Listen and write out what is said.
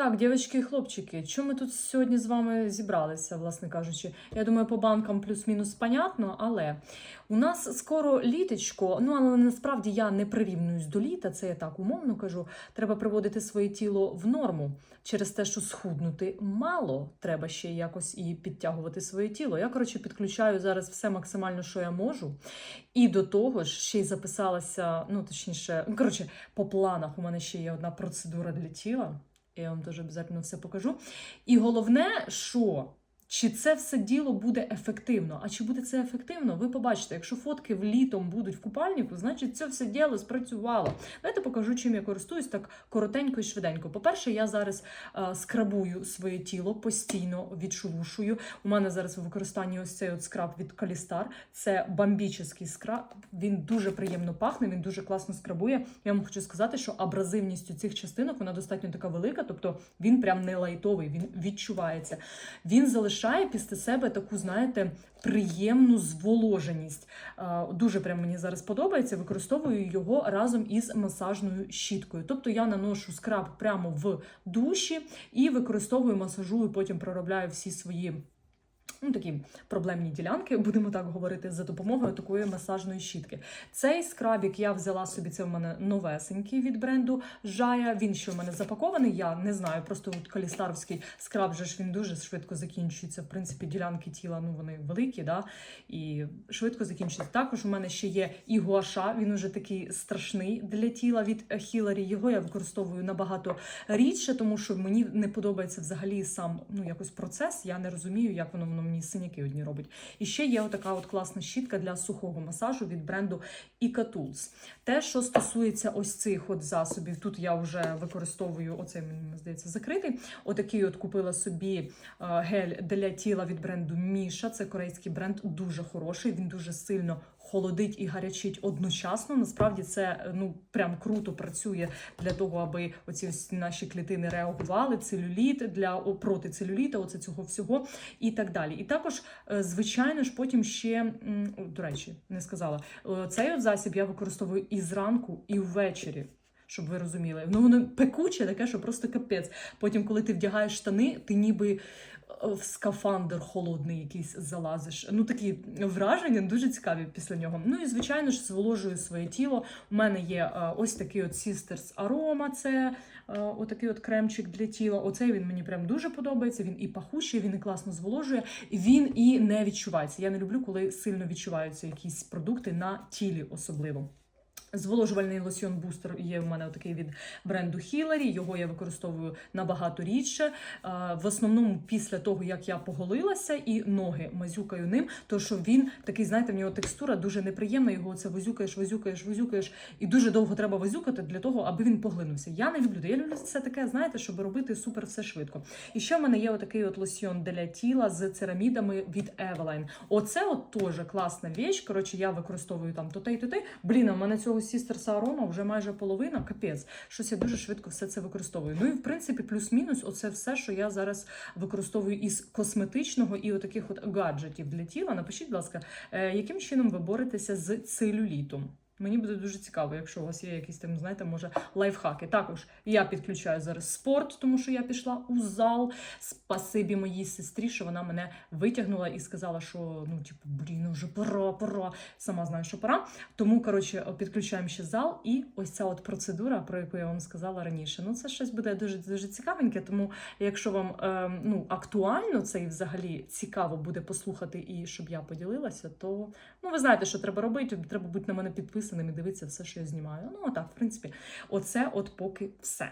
Так, дівчатки і хлопчики, чому ми тут сьогодні з вами зібралися, власне кажучи? Я думаю, по банкам плюс-мінус понятно, але у нас скоро літочко, ну але насправді я не прирівнююсь до літа, це я так умовно кажу. Треба приводити своє тіло в норму через те, що схуднути мало. Треба ще якось і підтягувати своє тіло. Я, коротше, підключаю зараз все максимально, що я можу. І до того ж, ще й записалася, ну точніше, коротше, по планах у мене ще є одна процедура для тіла. Я вам теж обов'язково все покажу. І головне, що чи це все діло буде ефективно? А чи буде це ефективно? Ви побачите, якщо фотки в літом будуть в купальнику, значить це все діло спрацювало. Давайте покажу, чим я користуюсь так коротенько і швиденько. По-перше, я зараз е, скрабую своє тіло постійно відшелушую. У мене зараз в використанні ось цей от скраб від Калістар. Це бомбічний скраб. Він дуже приємно пахне, він дуже класно скрабує. Я вам хочу сказати, що абразивність у цих частинок вона достатньо така велика, тобто він прям не лайтовий, він відчувається. Він залишає після себе таку, знаєте, приємну зволоженість. Е, Дуже прям мені зараз подобається. Використовую його разом із масажною щіткою. Тобто я наношу скраб прямо в душі і використовую, масажую, потім проробляю всі свої. Ну, такі проблемні ділянки, будемо так говорити, за допомогою такої масажної щітки. Цей скрабік я взяла собі, це в мене новесенький від бренду Жая. Він ще в мене запакований. Я не знаю, просто от калістаровський скраб же ж він дуже швидко закінчується. В принципі, ділянки тіла ну вони великі, да, і швидко закінчується. Також у мене ще є і гуаша. Він уже такий страшний для тіла від Хіларі. Його я використовую набагато рідше, тому що мені не подобається взагалі сам ну якось процес. Я не розумію, як воно воно мені синяки одні робить. І ще є отака от класна щітка для сухого масажу від бренду Ica Tools. Те, що стосується ось цих от засобів, тут я вже використовую оцей, мені здається, закритий. Отакий от купила собі е, гель для тіла від бренду Міша. Це корейський бренд, дуже хороший. Він дуже сильно холодить і гарячить одночасно. Насправді це ну прям круто працює для того, аби оці ось наші клітини реагували, целюліт для проти целюліта, оце цього всього і так далі. І також, е, звичайно ж, потім ще до речі, не сказала. е, Цей от засіб я використовую і зранку, і ввечері. Щоб ви розуміли, ну воно пекуче, таке, що просто капець. Потім, коли ти вдягаєш штани, ти ніби е, в скафандр холодний якийсь залазиш. Ну такі враження дуже цікаві після нього. Ну і звичайно ж зволожую своє тіло. У мене є е, ось такий от Sisters Aroma, це е, отакий от кремчик для тіла. Оцей він мені прям дуже подобається. Він і пахущий, він і класно зволожує, він і не відчувається. Я не люблю, коли сильно відчуваються якісь продукти на тілі, особливо. Зволожувальний лосьон бустер є в мене такий від бренду Хіларі. Його я використовую набагато рідше. В основному після того, як я поголилася і ноги мазюкаю ним, то що він такий, знаєте, в нього текстура дуже неприємна. Його це возюкаєш, возюкаєш, возюкаєш, і дуже довго треба возюкати для того, аби він поглинувся. Я не люблю. Я люблю все таке, знаєте, щоб робити супер все швидко. І ще в мене є отакий от лосьон для тіла з церамідами від Eveline. Оце от теж класна віч. Коротше, я використовую там то те то те. Блін, в мене цього Сістерса Арома вже майже половина, капець. Щось я дуже швидко все це використовую. Ну і в принципі, плюс-мінус, оце все, що я зараз використовую із косметичного і отаких от гаджетів для тіла. Напишіть, будь ласка, е, яким чином ви боретеся з целюлітом? Мені буде дуже цікаво, якщо у вас є якісь там, знаєте, може, лайфхаки. Також я підключаю зараз спорт, тому що я пішла у зал. Спасибі моїй сестрі, що вона мене витягнула і сказала, що ну, типу, блін, вже пора, пора. Сама знаю, що пора. Тому, коротше, підключаємо ще зал, і ось ця от процедура, про яку я вам сказала раніше. Ну, це щось буде дуже дуже цікавеньке. Тому, якщо вам е, ну, актуально це і взагалі цікаво буде послухати, і щоб я поділилася, то ну ви знаєте, що треба робити. Треба бути на мене підписаним і дивитися все, що я знімаю. Ну, так, в принципі, оце от поки все.